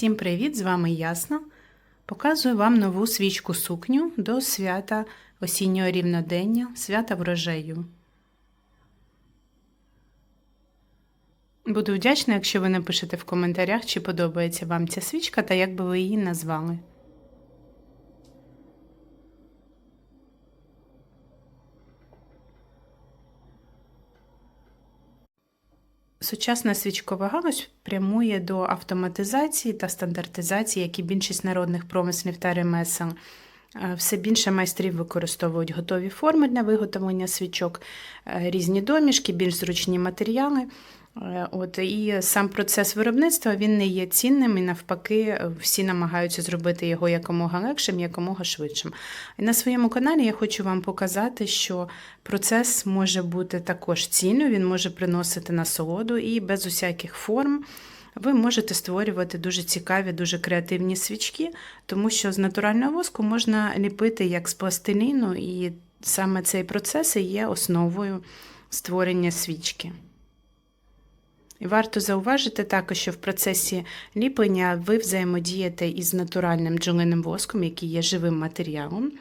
Всім привіт! З вами Ясна. Показую вам нову свічку сукню до свята осіннього рівнодення, свята врожею. Буду вдячна, якщо ви напишете в коментарях, чи подобається вам ця свічка та як би ви її назвали. Сучасна свічкова галузь прямує до автоматизації та стандартизації, як і більшість народних промислів та ремесел. Е, Все більше майстрів використовують готові форми для виготовлення свічок, е, різні домішки, більш зручні матеріали. Е, От, і сам процес виробництва він не є цінним, і навпаки, всі намагаються зробити його якомога легшим, якомога швидшим. І на своєму каналі я хочу вам показати, що процес може бути також цінною, він може приносити насолоду і без усяких форм. Ви можете створювати дуже цікаві, дуже креативні свічки, тому що з натурального воску можна ліпити як з пластиліну, і саме цей процес і є основою створення свічки. І варто зауважити також, що в процесі ліплення ви взаємодієте із натуральним бджолиним воском, який є живим матеріалом.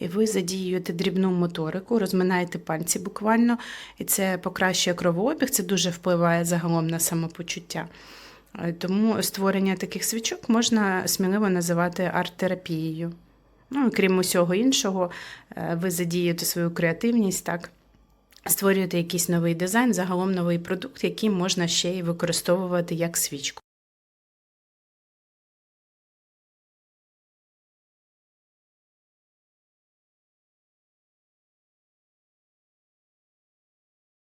І ви задіюєте дрібну моторику, розминаєте пальці буквально, і це покращує кровообіг, це дуже впливає загалом на самопочуття. Е, Тому створення таких свічок можна сміливо називати арт-терапією. Ну, крім усього іншого, е, ви задієте свою креативність, так, створюєте якийсь новий дизайн, загалом новий продукт, який можна ще й використовувати як свічку.